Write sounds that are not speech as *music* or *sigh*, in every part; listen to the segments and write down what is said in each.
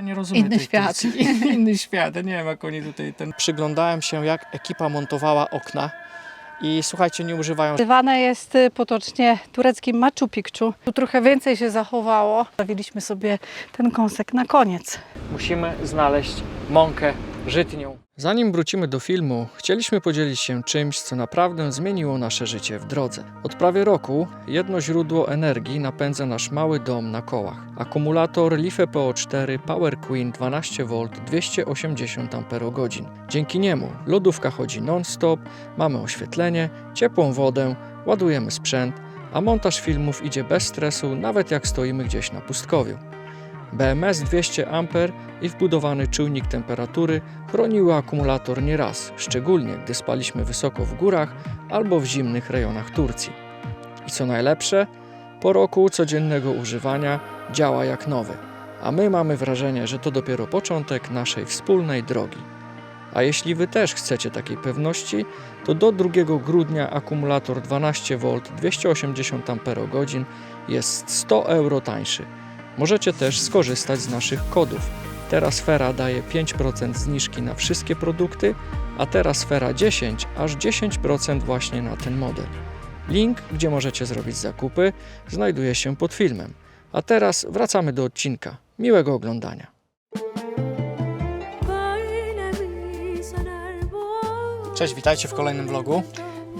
Ja nie rozumiem Inny tej świat. *laughs* Inny świat. Ja nie wiem, jak oni tutaj ten... Przyglądałem się, jak ekipa montowała okna i słuchajcie, nie używają Nazywane jest y, potocznie tureckim Machu Picchu. Tu trochę więcej się zachowało. Stawiliśmy sobie ten kąsek na koniec. Musimy znaleźć mąkę żytnią. Zanim wrócimy do filmu, chcieliśmy podzielić się czymś, co naprawdę zmieniło nasze życie w drodze. Od prawie roku jedno źródło energii napędza nasz mały dom na kołach. Akumulator Life PO4 Power Queen 12V 280 Ah. Dzięki niemu lodówka chodzi non-stop, mamy oświetlenie, ciepłą wodę, ładujemy sprzęt, a montaż filmów idzie bez stresu, nawet jak stoimy gdzieś na pustkowiu. BMS 200 A i wbudowany czujnik temperatury chroniły akumulator nieraz, szczególnie gdy spaliśmy wysoko w górach albo w zimnych rejonach Turcji. I co najlepsze, po roku codziennego używania działa jak nowy, a my mamy wrażenie, że to dopiero początek naszej wspólnej drogi. A jeśli Wy też chcecie takiej pewności, to do 2 grudnia akumulator 12V 280 Ah jest 100 euro tańszy. Możecie też skorzystać z naszych kodów. Terasfera daje 5% zniżki na wszystkie produkty, a Terasfera 10 aż 10% właśnie na ten model. Link, gdzie możecie zrobić zakupy, znajduje się pod filmem. A teraz wracamy do odcinka. Miłego oglądania. Cześć, witajcie w kolejnym vlogu.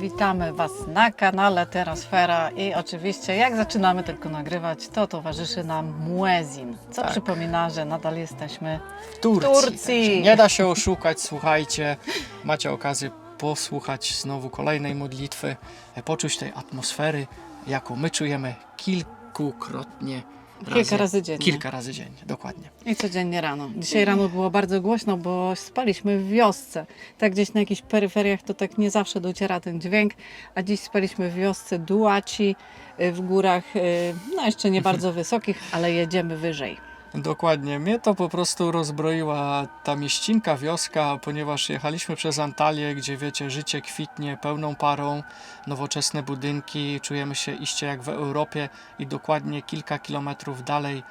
Witamy Was na kanale Terasfera i oczywiście jak zaczynamy tylko nagrywać, to towarzyszy nam Muezin, co Tak. przypomina, że nadal jesteśmy W Turcji. Turcji. Także Nie da się oszukać, słuchajcie. Macie okazję posłuchać znowu kolejnej modlitwy, e, poczuć tej atmosfery, jaką my czujemy kilkukrotnie. Kilka razy dziennie. Kilka razy dziennie, dokładnie. I codziennie rano. Dzisiaj rano było bardzo głośno, bo spaliśmy w wiosce. Tak gdzieś na jakichś peryferiach to tak nie zawsze dociera ten dźwięk, a dziś spaliśmy w wiosce Duaci y, w górach, y, no jeszcze nie bardzo wysokich, ale jedziemy wyżej. Dokładnie. Mnie to po prostu rozbroiła ta mieścinka, wioska, ponieważ jechaliśmy przez Antalię, gdzie wiecie, życie kwitnie pełną parą, nowoczesne budynki, czujemy się iście jak w Europie i dokładnie kilka kilometrów dalej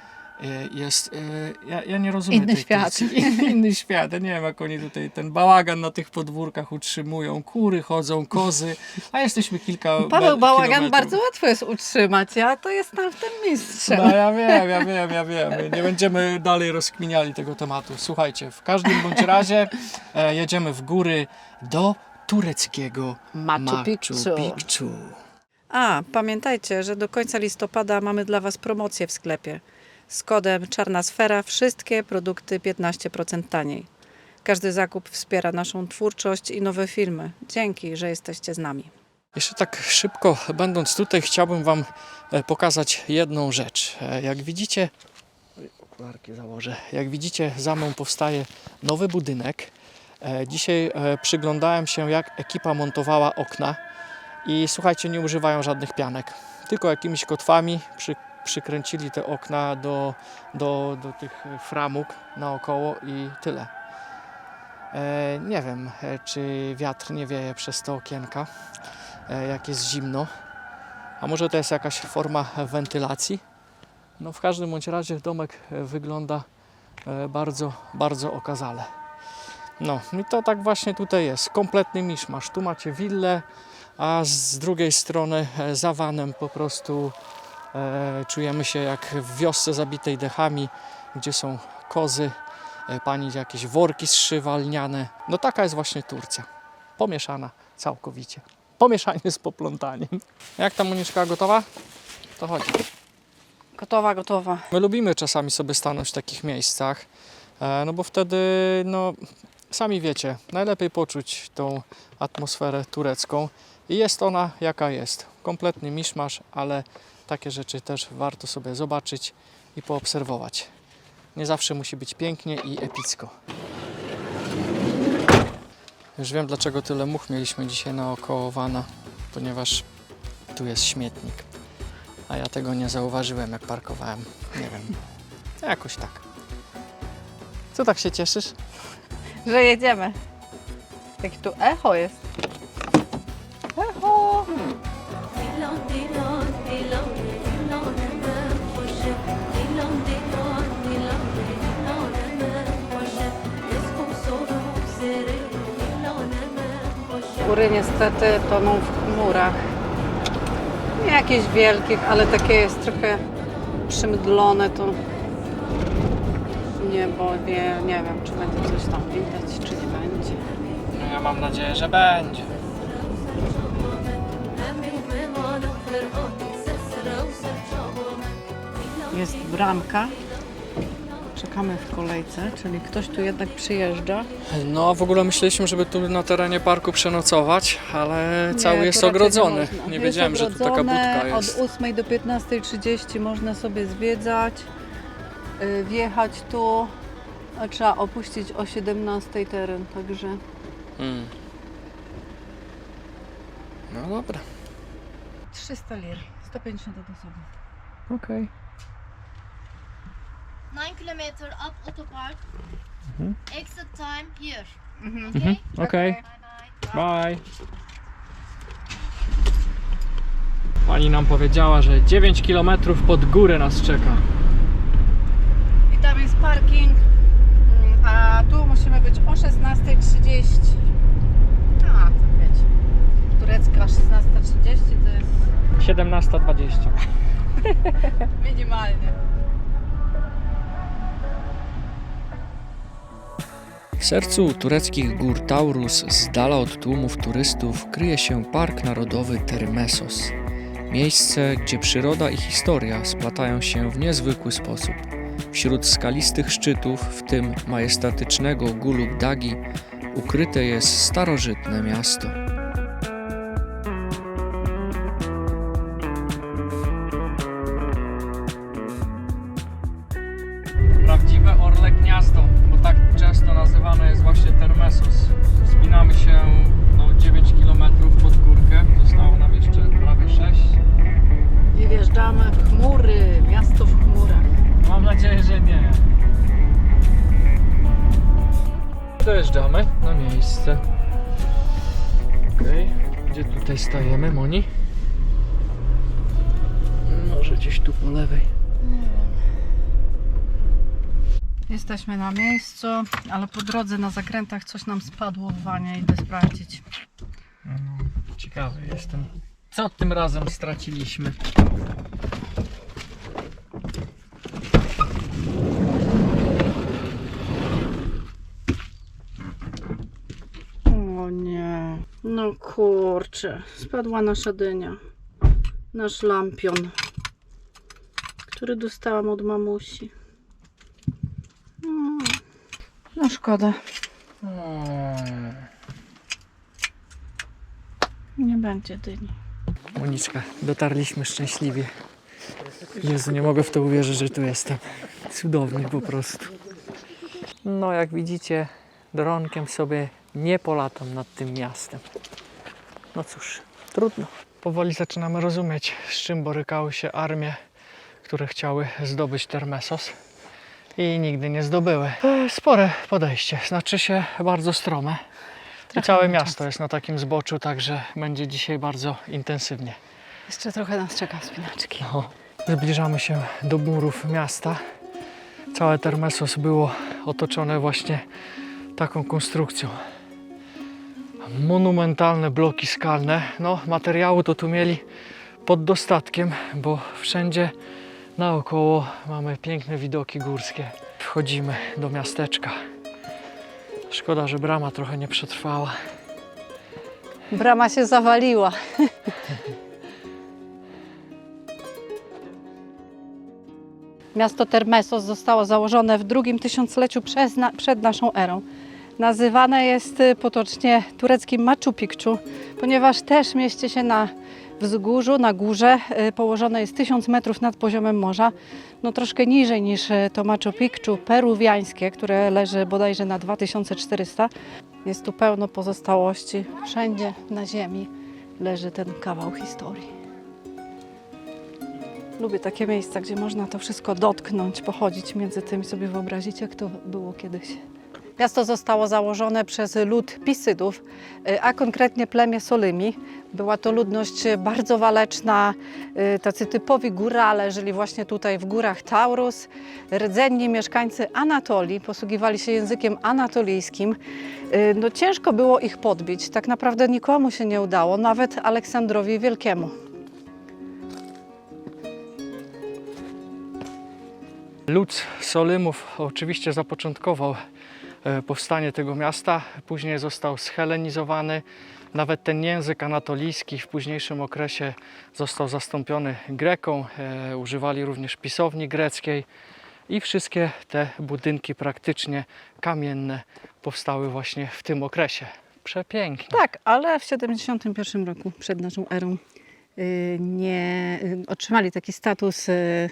jest, y, ja, ja nie rozumiem Inny tej świat. *laughs* Inny świat, ja nie wiem jak oni tutaj ten bałagan na tych podwórkach utrzymują, kury chodzą, kozy, a jesteśmy kilka Paweł me- Bałagan kilometrów. bardzo łatwo jest utrzymać, ja to jestem w tym mistrzem. No ja wiem, ja wiem, ja wiem. Nie będziemy dalej rozkminiali tego tematu. Słuchajcie, w każdym bądź razie e, jedziemy w góry do tureckiego Machu Picchu. Picchu. A, pamiętajcie, że do końca listopada mamy dla Was promocję w sklepie. Z kodem Czarna Sfera wszystkie produkty 15% taniej. Każdy zakup wspiera naszą twórczość i nowe filmy. Dzięki, że jesteście z nami. Jeszcze tak szybko, będąc tutaj, chciałbym Wam e, pokazać jedną rzecz. E, Jak widzicie, okularki założę. Jak widzicie, za mną powstaje nowy budynek. E, Dzisiaj przyglądałem się, jak ekipa montowała okna i słuchajcie, nie używają żadnych pianek, tylko jakimiś kotwami przy, przykręcili te okna do, do, do tych framug naokoło i tyle. E, nie wiem, e, czy wiatr nie wieje przez te okienka e, jak jest zimno. A może to jest jakaś forma wentylacji? No w każdym bądź razie domek wygląda e, bardzo, bardzo okazale. No i to tak właśnie tutaj jest. Kompletny miszmasz. Tu macie willę, a z drugiej strony za vanem po prostu czujemy się jak w wiosce zabitej dechami, gdzie są kozy, e, pani jakieś worki zszywa lniane. No taka jest właśnie Turcja. Pomieszana całkowicie. Pomieszanie z poplątaniem. Jak tam Moniszka gotowa? To chodź. Gotowa, gotowa. My lubimy czasami sobie stanąć w takich miejscach, e, no bo wtedy, no sami wiecie, najlepiej poczuć tą atmosferę turecką i jest ona jaka jest. Kompletny miszmasz, ale takie rzeczy też warto sobie zobaczyć i poobserwować. Nie zawsze musi być pięknie i epicko. Już wiem dlaczego tyle much mieliśmy dzisiaj naokoło wana, ponieważ tu jest śmietnik. A ja tego nie zauważyłem, jak parkowałem. Nie wiem. *laughs* Jakoś tak. Co tak się cieszysz? Że jedziemy. Jak tu echo jest. Góry niestety toną w chmurach. Nie jakieś wielkich, ale takie jest trochę przymdlone to niebo. Nie, nie wiem, czy będzie coś tam widać, czy nie będzie. No ja mam nadzieję, że będzie. Jest bramka. Czekamy w kolejce, czyli ktoś tu jednak przyjeżdża. No w ogóle myśleliśmy, żeby tu na terenie parku przenocować, ale cały Nie, jest tu raczej ogrodzony. Nie Jest wiedziałem, że tu taka budka jest. Od 8 do 15.30 można sobie zwiedzać, y, wjechać tu, a trzeba opuścić o 17 teren, także Mm. No dobra. 300 lir, 150 od osoby. Okej. 9 kilometer up Autopark. Mhm. Exit time here. Mhm. Okej. Bye bye. Bye. Pani nam powiedziała, że 9 km pod górę nas czeka. I tam jest parking, mm, a tu musimy być o 16.30. A, to wiecie, turecka 16.30 to jest 17.20. *laughs* minimalnie. W sercu tureckich gór Taurus, z dala od tłumów turystów, kryje się Park Narodowy Termesos. Miejsce, gdzie przyroda i historia splatają się w niezwykły sposób. Wśród skalistych szczytów, w tym majestatycznego Gulub Dagi, ukryte jest starożytne miasto. Jesteśmy na miejscu, ale po drodze na zakrętach coś nam spadło w wanie, idę sprawdzić. No, ciekawy jestem. Co tym razem straciliśmy? O nie, no kurczę, spadła nasza dynia. Nasz lampion, który dostałam od mamusi. Mm. No szkoda, Hmm. nie będzie dyni. Moniczka, dotarliśmy szczęśliwie. Jezu, nie mogę w to uwierzyć, że tu jestem. Cudownie po prostu. No, jak widzicie, dronkiem sobie nie polatam nad tym miastem. No cóż, trudno. Powoli zaczynamy rozumieć, z czym borykały się armie, które chciały zdobyć Termesos i nigdy nie zdobyły. E, Spore podejście, znaczy się bardzo strome. I całe miasto jest na takim zboczu, także będzie dzisiaj bardzo intensywnie. Jeszcze trochę nas czeka wspinaczki. No, zbliżamy się do murów miasta. Całe Termesos było otoczone właśnie taką konstrukcją. Monumentalne bloki skalne. No, materiału to tu mieli pod dostatkiem, bo wszędzie naokoło mamy piękne widoki górskie. Wchodzimy do miasteczka. Szkoda, że brama trochę nie przetrwała. Brama się zawaliła. Miasto Termesos zostało założone w drugim tysiącleciu na, przed naszą erą. Nazywane jest y, potocznie tureckim Machu Picchu, ponieważ też mieści się na wzgórzu, na górze, y, położone jest 1000 metrów nad poziomem morza, no troszkę niżej niż y, to Machu Picchu peruwiańskie, które leży bodajże na 2400. Jest tu pełno pozostałości. Wszędzie na ziemi leży ten kawał historii. Lubię takie miejsca, gdzie można to wszystko dotknąć, pochodzić między tym i sobie wyobrazić, jak to było kiedyś. Miasto zostało założone przez lud Pisydów, y, a konkretnie plemię Solymi. Była to ludność bardzo waleczna, y, tacy typowi górale, żyli właśnie tutaj w górach Taurus. Rdzenni mieszkańcy Anatolii posługiwali się językiem anatolijskim. Y, No, ciężko było ich podbić, tak naprawdę nikomu się nie udało, nawet Aleksandrowi Wielkiemu. Lud Solymów oczywiście zapoczątkował powstanie tego miasta, później został schelenizowany. Nawet ten język anatolijski w późniejszym okresie został zastąpiony greką. E, używali również pisowni greckiej i wszystkie te budynki praktycznie kamienne powstały właśnie w tym okresie. Przepięknie. Tak, ale w 71 roku przed naszą erą y, nie y, otrzymali taki status y,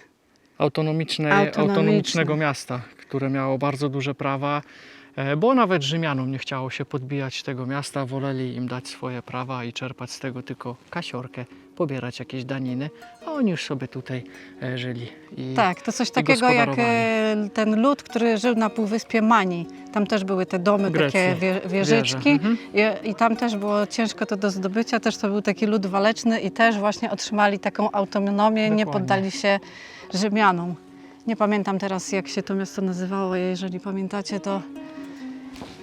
autonomicznego miasta, które miało bardzo duże prawa, e, bo nawet Rzymianom nie chciało się podbijać tego miasta, woleli im dać swoje prawa i czerpać z tego tylko kasiorkę, pobierać jakieś daniny, a oni już sobie tutaj e, żyli. I Tak, to coś takiego jak e, ten lud, który żył na półwyspie Mani. Tam też były te domy, Grecji. takie wie, wieżyczki. Mhm. I, i tam też było ciężko to do zdobycia. Też to był taki lud waleczny i też właśnie otrzymali taką autonomię, nie Dokładnie. poddali się Rzymianom. Nie pamiętam teraz, jak się to miasto nazywało. Jeżeli pamiętacie, to,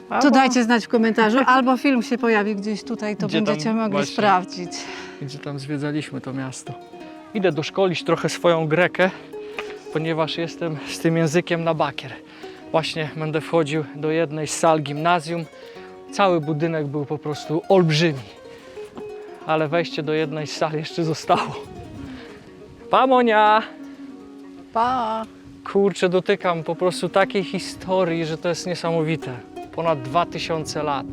to Albo- dajcie znać w komentarzu. Albo film się pojawi gdzieś tutaj, to Gdzie tam będziecie mogli właśnie? sprawdzić. gdzie tam zwiedzaliśmy to miasto. Idę doszkolić trochę swoją grekę, ponieważ jestem z tym językiem na bakier. Właśnie będę wchodził do jednej z sal gimnazjum. Cały budynek był po prostu olbrzymi, ale wejście do jednej z sal jeszcze zostało. Pamonia! Pa! Kurczę, dotykam po prostu takiej historii, że to jest niesamowite. Ponad 2000 lat.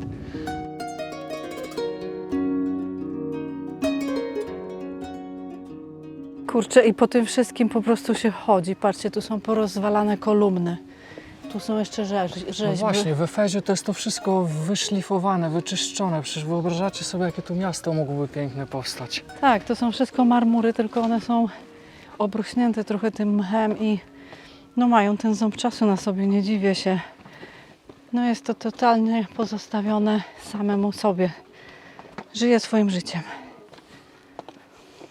Kurczę, i po tym wszystkim po prostu się chodzi. Patrzcie, tu są porozwalane kolumny. Tu są jeszcze rzeź, rzeźby. No właśnie, w Efezie to jest to wszystko wyszlifowane, wyczyszczone. Przecież wyobrażacie sobie, jakie tu miasto mogłoby piękne powstać. Tak, to są wszystko marmury, tylko one są obruśnięte trochę tym mchem i no mają ten ząb czasu na sobie, nie dziwię się. No jest to totalnie pozostawione samemu sobie. Żyje swoim życiem.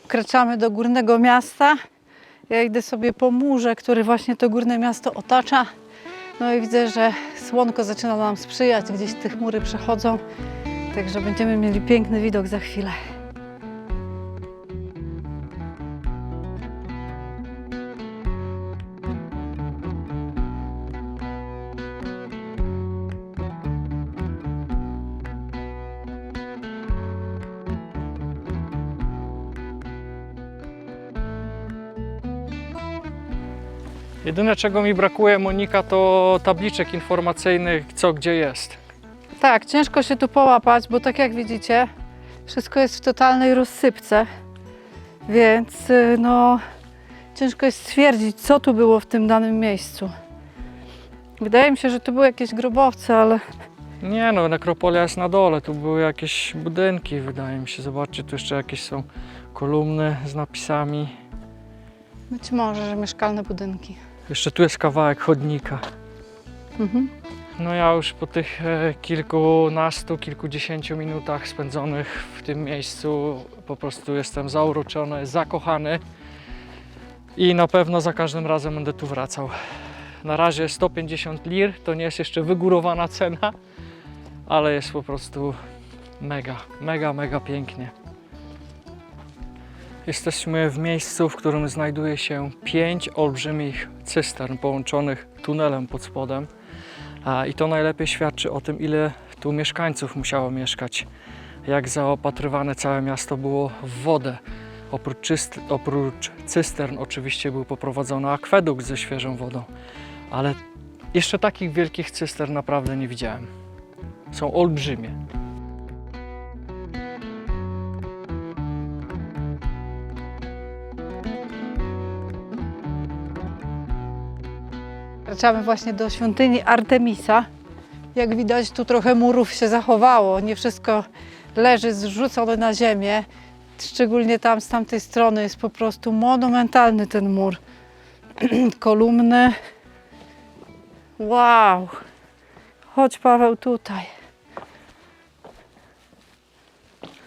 Wkraczamy do górnego miasta. Ja idę sobie po murze, który właśnie to górne miasto otacza. No i widzę, że słonko zaczyna nam sprzyjać, gdzieś te chmury przechodzą. Także będziemy mieli piękny widok za chwilę. Jedyne czego mi brakuje, Monika, to tabliczek informacyjnych, co gdzie jest. Tak, ciężko się tu połapać, bo tak jak widzicie, wszystko jest w totalnej rozsypce, więc y, no ciężko jest stwierdzić, co tu było w tym danym miejscu. Wydaje mi się, że tu były jakieś grobowce, ale Nie no, nekropolia jest na dole, tu były jakieś budynki, wydaje mi się. Zobaczcie, tu jeszcze jakieś są kolumny z napisami. być może, że mieszkalne budynki. Jeszcze tu jest kawałek chodnika. Mhm. No ja już po tych e, kilkunastu, kilkudziesięciu minutach spędzonych w tym miejscu po prostu jestem zauroczony, zakochany i na pewno za każdym razem będę tu wracał. Na razie 150 lir, to nie jest jeszcze wygórowana cena, ale jest po prostu mega, mega, mega pięknie. Jesteśmy w miejscu, w którym znajduje się pięć olbrzymich cystern połączonych tunelem pod spodem. I to najlepiej świadczy o tym, ile tu mieszkańców musiało mieszkać. Jak zaopatrywane całe miasto było w wodę. Oprócz, czyst, oprócz cystern oczywiście był poprowadzony akwedukt ze świeżą wodą, ale jeszcze takich wielkich cystern naprawdę nie widziałem. Są olbrzymie. Wkraczamy właśnie do świątyni Artemisa. Jak widać, tu trochę murów się zachowało. Nie wszystko leży zrzucone na ziemię. Szczególnie tam z tamtej strony jest po prostu monumentalny ten mur. *clears throat* Kolumny. Wow! Chodź Paweł tutaj.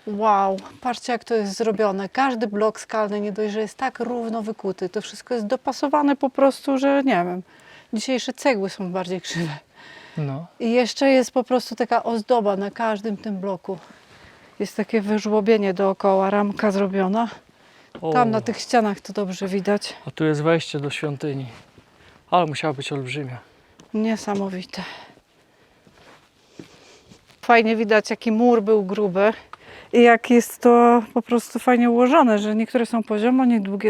Wow, patrzcie jak to jest zrobione. Każdy blok skalny nie dość, że jest tak równo wykuty. To wszystko jest dopasowane po prostu, że nie wiem. Dzisiejsze cegły są bardziej krzywe. No. I jeszcze jest po prostu taka ozdoba na każdym tym bloku. Jest takie wyżłobienie dookoła, ramka zrobiona. O, Tam na tych ścianach to dobrze widać. A tu jest wejście do świątyni. Ale musiała być olbrzymia. Niesamowite. Fajnie widać, jaki mur był gruby i jak jest to po prostu fajnie ułożone, że niektóre są poziomo,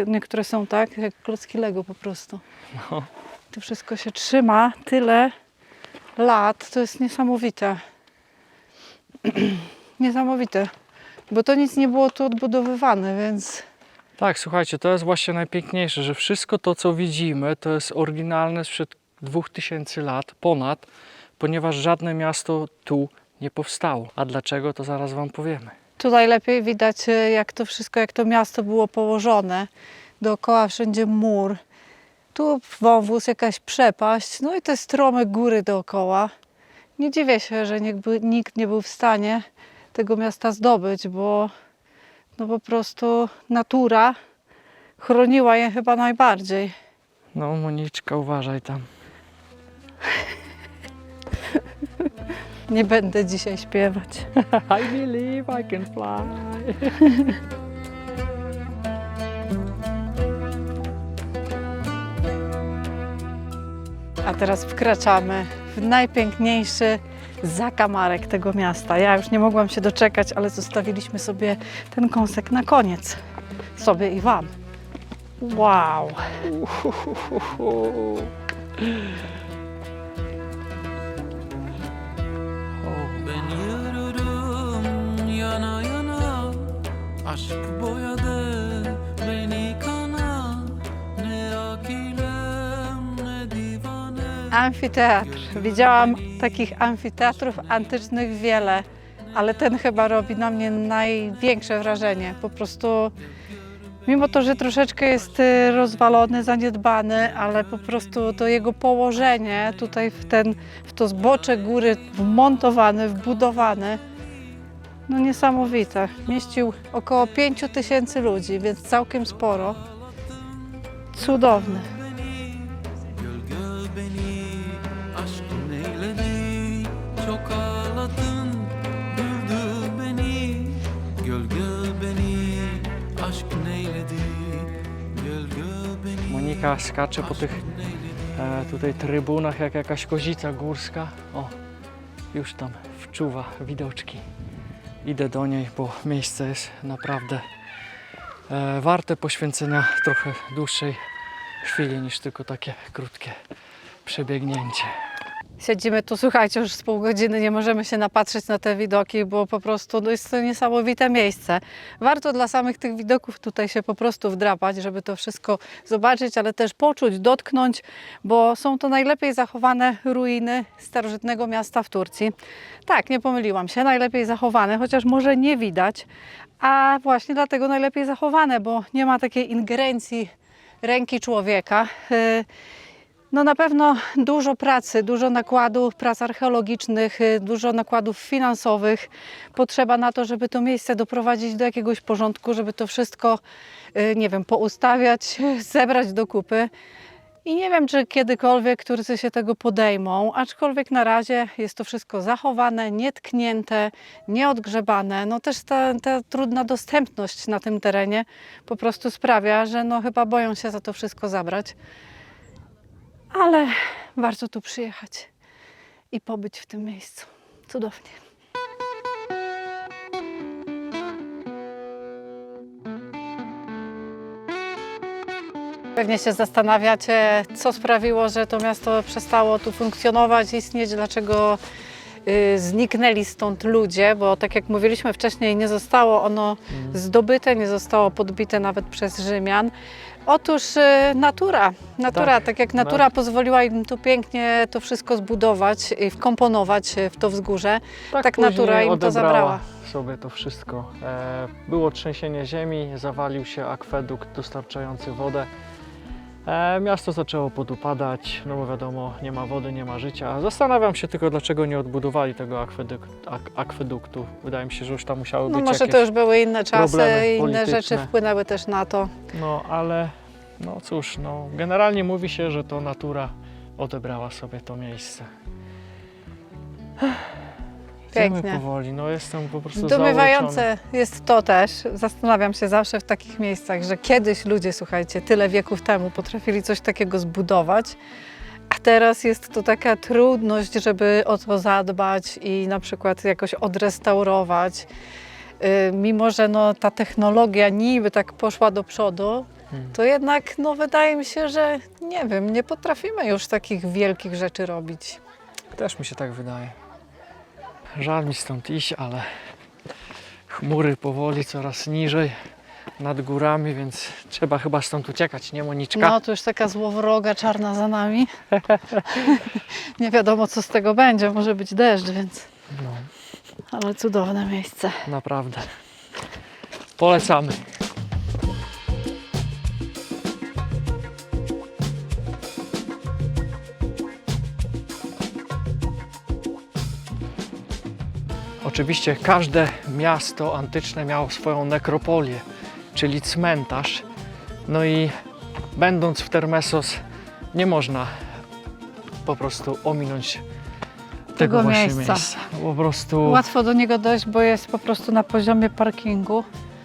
niektóre są tak, jak klocki Lego po prostu. No. To wszystko się trzyma tyle lat, to jest niesamowite. *clears throat* niesamowite, bo to nic nie było tu odbudowywane, więc Tak, słuchajcie, to jest właśnie najpiękniejsze, że wszystko to, co widzimy, to jest oryginalne sprzed 2000 lat, ponad, ponieważ żadne miasto tu nie powstało. A dlaczego, to zaraz Wam powiemy. Tutaj lepiej widać, e, jak to wszystko, jak to miasto było położone. Dookoła wszędzie mur. Tu wąwóz, jakaś przepaść, no i te strome góry dookoła. Nie dziwię się, że nikt, nie był w stanie tego miasta zdobyć, bo no po prostu natura chroniła je chyba najbardziej. No, Moniczka, uważaj tam. Nie będę dzisiaj śpiewać. *laughs* I believe I can fly. *laughs* Teraz wkraczamy w najpiękniejszy zakamarek tego miasta. Ja już nie mogłam się doczekać, ale zostawiliśmy sobie ten kąsek na koniec. Sobie i Wam. Wow! Yürürüm yana yana Aşk Amfiteatr. Widziałam takich amfiteatrów antycznych wiele, ale ten chyba robi na mnie największe wrażenie. Po prostu, mimo to, że troszeczkę jest y, rozwalony, zaniedbany, ale po prostu to jego położenie tutaj w, ten, w to zbocze góry wmontowany, wbudowany, no niesamowite. Mieścił około 5 tysięcy ludzi, więc całkiem sporo. Cudowny. Monika skacze po tych e, tutaj trybunach jak jakaś kozica górska. O, już tam wczuwa widoczki. Idę do niej, bo miejsce jest naprawdę e, warte poświęcenia trochę dłuższej chwili niż tylko takie krótkie przebiegnięcie. Siedzimy tu, słuchajcie, już z pół godziny, nie możemy się napatrzeć na te widoki, bo po prostu no jest to niesamowite miejsce. Warto dla samych tych widoków tutaj się po prostu wdrapać, żeby to wszystko zobaczyć, ale też poczuć, dotknąć, bo są to najlepiej zachowane ruiny starożytnego miasta w Turcji. Tak, nie pomyliłam się, najlepiej zachowane, chociaż może nie widać, a właśnie dlatego najlepiej zachowane, bo nie ma takiej ingerencji ręki człowieka. Yy, no na pewno dużo pracy, dużo nakładów, prac archeologicznych, y, dużo nakładów finansowych potrzeba na to, żeby to miejsce doprowadzić do jakiegoś porządku, żeby to wszystko, y, nie wiem, poustawiać, *laughs* zebrać do kupy. I nie wiem, czy kiedykolwiek Turcy się tego podejmą, aczkolwiek na razie jest to wszystko zachowane, nietknięte, nieodgrzebane. No też ta, ta trudna dostępność na tym terenie po prostu sprawia, że no chyba boją się za to wszystko zabrać ale warto tu przyjechać i pobyć w tym miejscu. Cudownie. Pewnie się zastanawiacie, co sprawiło, że to miasto przestało tu funkcjonować, istnieć, dlaczego y, zniknęli stąd ludzie, bo tak jak mówiliśmy wcześniej, nie zostało ono zdobyte, nie zostało podbite nawet przez Rzymian. Otóż y, natura, natura, tak, Tak, jak natura pozwoliła im tu pięknie to wszystko zbudować i wkomponować w to wzgórze, tak później natura im to zabrała. sobie to wszystko. E, było trzęsienie ziemi, zawalił się akweduk dostarczający wodę E, miasto zaczęło podupadać, no bo wiadomo, nie ma wody, nie ma życia. Zastanawiam się tylko, dlaczego nie odbudowali tego ak akweduktu. Wydaje mi się, że już tam musiały No być może jakieś... to już były inne czasy, inne polityczne. rzeczy wpłynęły też na to. No ale, no cóż, no generalnie mówi się, że to natura odebrała sobie to miejsce. Idziemy Pięknie. powoli, no jestem po prostu Zdumiewające jest to też, zastanawiam się zawsze w takich miejscach, że kiedyś ludzie, słuchajcie, tyle wieków temu potrafili coś takiego zbudować, a teraz jest to taka trudność, żeby o to zadbać i na przykład jakoś odrestaurować. Yy, Mimo, że no, ta technologia niby tak poszła do przodu, Hmm. to jednak no, wydaje mi się, że nie wiem, nie potrafimy już takich wielkich rzeczy robić. Też mi się tak wydaje. Żal mi stąd iść, ale chmury powoli coraz niżej nad górami, więc trzeba chyba stąd uciekać, nie Moniczka? No, tu już taka złowroga czarna za nami. *laughs* Nie wiadomo, co z tego będzie. Może być deszcz, więc... No, Ale cudowne miejsce. naprawdę. Polecamy. Oczywiście każde miasto antyczne miało swoją nekropolię, czyli cmentarz. No i będąc w Termesos nie można po prostu ominąć tego, Tego właśnie miejsca. miejsca. Po prostu Łatwo do niego dojść, bo jest po prostu na poziomie parkingu,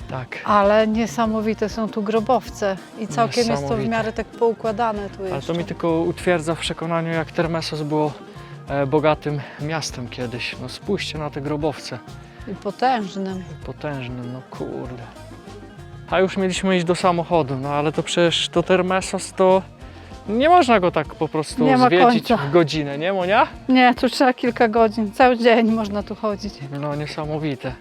tak. ale niesamowite są tu grobowce i całkiem jest to w miarę tak poukładane tu Ale jeszcze. to mi tylko utwierdza w przekonaniu, jak Termesos było bogatym miastem kiedyś. No spójrzcie na te grobowce. I potężnym. Potężnym, no kurde. A już mieliśmy iść do samochodu, no ale to przecież to Termesos to nie można go tak po prostu Nie ma zwiedzić końca. w godzinę, nie Monia? Nie, tu trzeba kilka godzin. Cały dzień można tu chodzić. No niesamowite.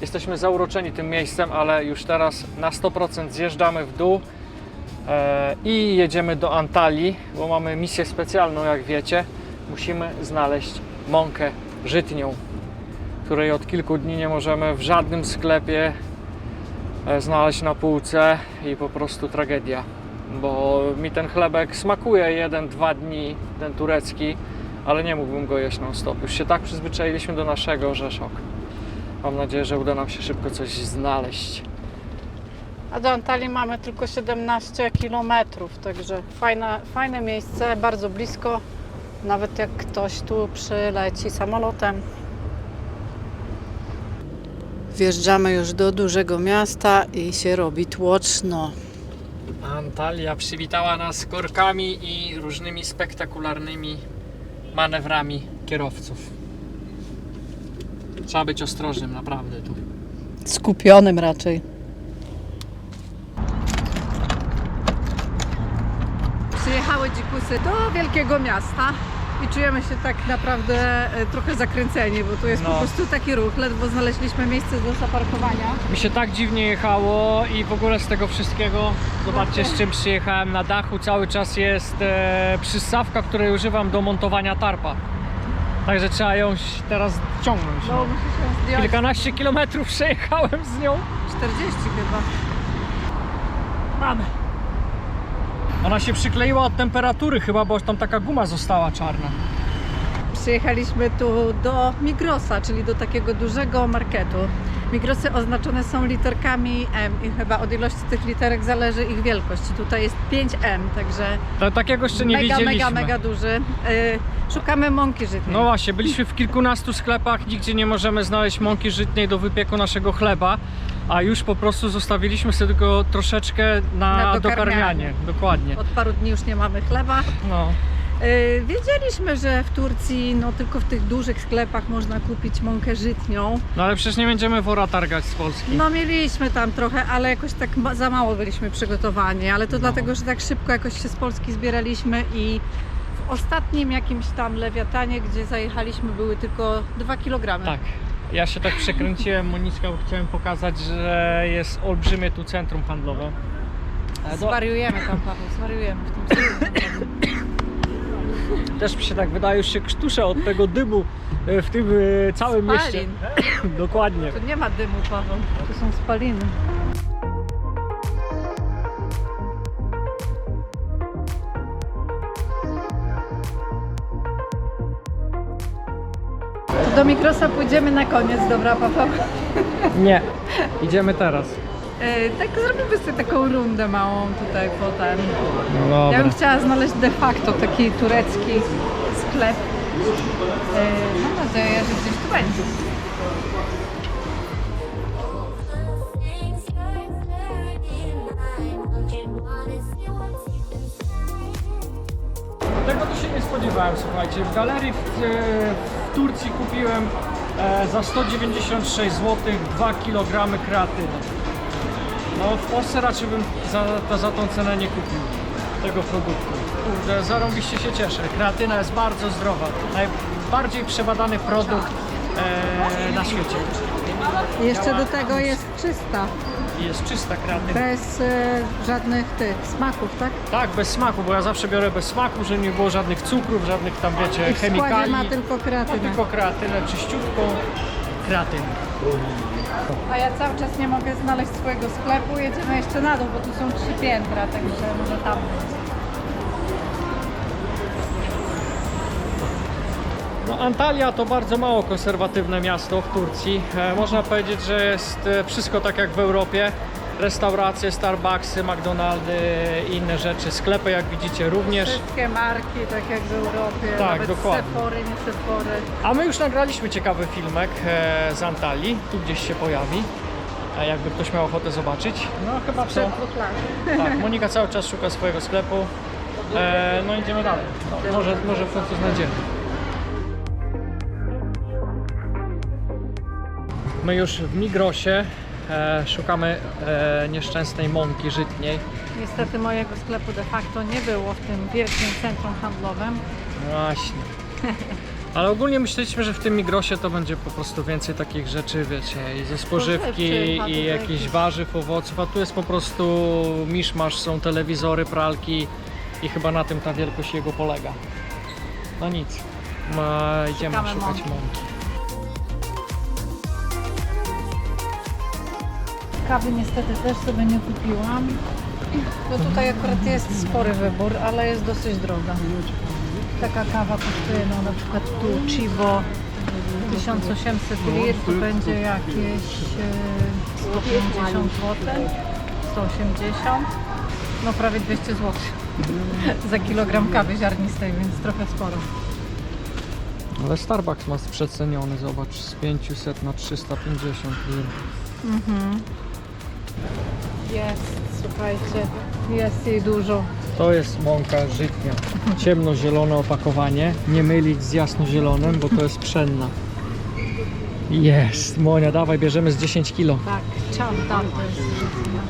Jesteśmy zauroczeni tym miejscem, ale już teraz na 100% zjeżdżamy w dół e, i jedziemy do Antalii, bo mamy misję specjalną, jak wiecie. Musimy znaleźć mąkę żytnią, której od kilku dni nie możemy w żadnym sklepie e, znaleźć na półce i po prostu tragedia. Bo mi ten chlebek smakuje jeden, dwa dni, ten turecki, ale nie mógłbym go jeść non stop. Już się tak przyzwyczailiśmy do naszego, że szok. Mam nadzieję, że uda nam się szybko coś znaleźć. A do Antalii mamy tylko 17 kilometrów, także fajne, fajne miejsce, bardzo blisko. Nawet jak ktoś tu przyleci samolotem. Wjeżdżamy już do dużego miasta i się robi tłoczno. Antalya przywitała nas korkami i różnymi spektakularnymi manewrami kierowców. Trzeba być ostrożnym, naprawdę tu. Skupionym raczej. Przyjechały dzikusy do wielkiego miasta i czujemy się tak naprawdę e, trochę zakręceni, bo tu jest No. po prostu taki ruch. Ledwo znaleźliśmy miejsce do zaparkowania. Mi się tak dziwnie jechało i w ogóle z tego wszystkiego, zobaczcie z czym przyjechałem na dachu, cały czas jest e, przystawka, której używam do montowania tarpa. Także trzeba ją teraz ciągnąć. No, się zdjąć. Kilkanaście kilometrów *laughs* przejechałem z nią. 40 chyba. Mamy. Ona się przykleiła od temperatury chyba, bo tam taka guma została czarna. Przyjechaliśmy tu do Migrosa, czyli do takiego dużego marketu. Migrosy oznaczone są literkami M i chyba od ilości tych literek zależy ich wielkość. Tutaj jest 5M, także To, takiego jeszcze nie mega, widzieliśmy. mega, mega duży. Yy, szukamy mąki żytniej. No właśnie, byliśmy w kilkunastu sklepach, nigdzie nie możemy znaleźć mąki żytniej do wypieku naszego chleba, a już po prostu zostawiliśmy sobie tylko troszeczkę na, Na dokarmianie. dokarmianie. Dokładnie. Od paru dni już nie mamy chleba. No. Yy, wiedzieliśmy, że w Turcji no, tylko w tych dużych sklepach można kupić mąkę żytnią. no ale przecież nie będziemy wora targać z Polski. No mieliśmy tam trochę, ale jakoś tak ma- za mało byliśmy przygotowani, ale to No. dlatego, że tak szybko jakoś się z Polski zbieraliśmy i w ostatnim jakimś tam lewiatanie, gdzie zajechaliśmy były tylko 2 kg. Tak. Ja się tak przekręciłem, Moniczka, bo chciałem pokazać, że jest olbrzymie tu centrum handlowe. Do- Zwariujemy tam, Paweł, zwariujemy w tym centrum. Też mi się tak wydaje, już się krztuszę od tego dymu e, w tym e, całym mieście. Spalin. *coughs* Dokładnie. Tu nie ma dymu, Paweł, tu są spaliny. Do Mikrosa pójdziemy na koniec, dobra Paweł? Nie, idziemy teraz. E, tak zrobimy sobie taką rundę małą tutaj potem. No Ja bym chciała znaleźć de facto taki turecki sklep. E, mam nadzieję, że gdzieś tu będzie. Tego to się nie spodziewałem, słuchajcie. W galerii w, e, w Turcji kupiłem e, za 196 zł 2 kg kreatyny. No w Polsce raczej bym za, za, tą cenę nie kupił tego produktu. Kurde, zarąbiście się cieszę. Kreatyna jest bardzo zdrowa. Najbardziej przebadany produkt e, na świecie. Jeszcze do tego jest czysta, Jest czysta kreatyna. bez e, żadnych tych smaków, tak? Tak, bez smaku, bo ja zawsze biorę bez smaku, żeby nie było żadnych cukrów, żadnych tam wiecie, I w składzie chemikali. ma tylko kreatynę. tylko kreatynę, czyściutką kreatynę. A ja cały czas nie mogę znaleźć swojego sklepu. Jedziemy jeszcze na dół, bo tu są trzy piętra, także może tam być. No, Antalya to bardzo mało konserwatywne miasto w Turcji. E, można powiedzieć, że jest e, wszystko tak jak w Europie. Restauracje, Starbucksy, McDonaldy i inne rzeczy. Sklepy, jak widzicie, również. Wszystkie marki, tak jak w Europie, Tak, nawet dokładnie. Sephory, nie Sephory. A my już nagraliśmy ciekawy filmek e, z Antalii. Tu gdzieś się pojawi. A jakby ktoś miał ochotę zobaczyć. No chyba co? Tak, *laughs* Monika cały czas szuka swojego sklepu. E, no idziemy dalej. No, może, może w końcu znajdziemy. My już w Migrosie e, szukamy e, nieszczęsnej mąki żytniej. Niestety mojego sklepu de facto nie było w tym wielkim centrum handlowym. Właśnie. Ale ogólnie myśleliśmy, że w tym Migrosie to będzie po prostu więcej takich rzeczy, wiecie, i ze spożywki, i jakichś jakieś- warzyw, owoców, a tu jest po prostu miszmasz, są telewizory, pralki i chyba na tym ta wielkość jego polega. No nic, Ma, idziemy Szukamy szukać mąki. mąki. Kawy niestety też sobie nie kupiłam. No tutaj akurat jest spory wybór, ale jest dosyć droga. Taka kawa kosztuje no na przykład tu Chibo 1800 lir, to będzie jakieś e, 150 zł, 180, no prawie 200 zł *laughs* za kilogram kawy ziarnistej, więc trochę sporo. Ale Starbucks ma przeceniony, zobacz, z 500 na 350 lir. Mhm. Jest, słuchajcie, jest jej dużo. To jest mąka żytnia. Ciemnozielone opakowanie. Nie mylić z jasnozielonym, bo to jest pszenna. Jest, Monia, dawaj, bierzemy z 10 kilo. Tak, to jest żytnia.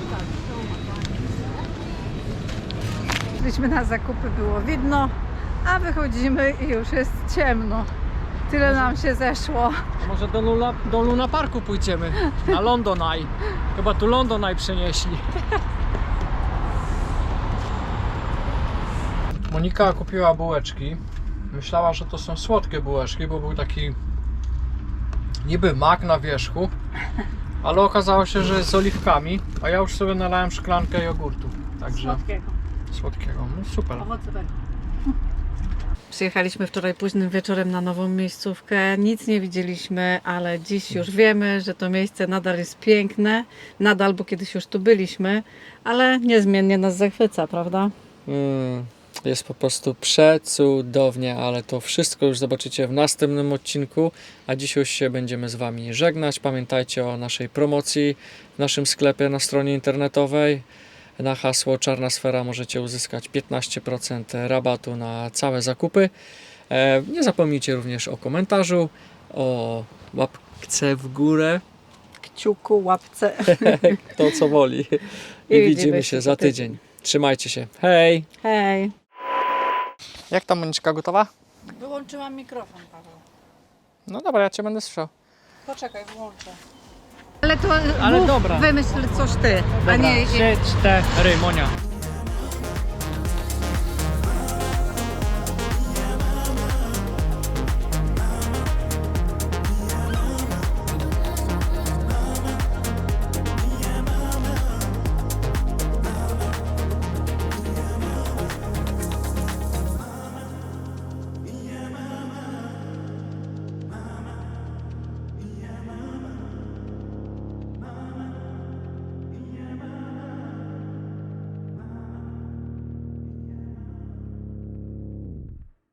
Byliśmy na zakupy, było widno, a wychodzimy i już jest ciemno. Tyle nam się zeszło. Może do Luna, do Luna Parku pójdziemy, na London Eye. Chyba tu London Eye przenieśli. Monika kupiła bułeczki. Myślała, że to są słodkie bułeczki, bo był taki niby mak na wierzchu, ale okazało się, że jest z oliwkami, a ja już sobie nalałem szklankę jogurtu. Także Słodkiego, słodkiego. No super. owocowego. Przyjechaliśmy wczoraj późnym wieczorem na nową miejscówkę. Nic nie widzieliśmy, ale dziś już wiemy, że to miejsce nadal jest piękne. Nadal, bo kiedyś już tu byliśmy, ale niezmiennie nas zachwyca, prawda? Mm, Jest po prostu przecudownie, ale to wszystko już zobaczycie w następnym odcinku, a dziś już się będziemy z Wami żegnać. Pamiętajcie o naszej promocji w naszym sklepie na stronie internetowej. Na hasło Czarna Sfera możecie uzyskać 15% rabatu na całe zakupy. E, Nie zapomnijcie również o komentarzu, o łapce w górę, Kciuku, łapce. *laughs* to co woli. I I widzimy widzimy się za tydzień. tydzień. Trzymajcie się. Hej! Hej. Jak tam Moniczka gotowa? Wyłączyłam mikrofon, Paweł. No dobra, ja Cię będę słyszał. Poczekaj, włączę. Ale to Ale mów, dobra. wymyśl coś ty, a Dobra, nie... trzy, cztery, Monia.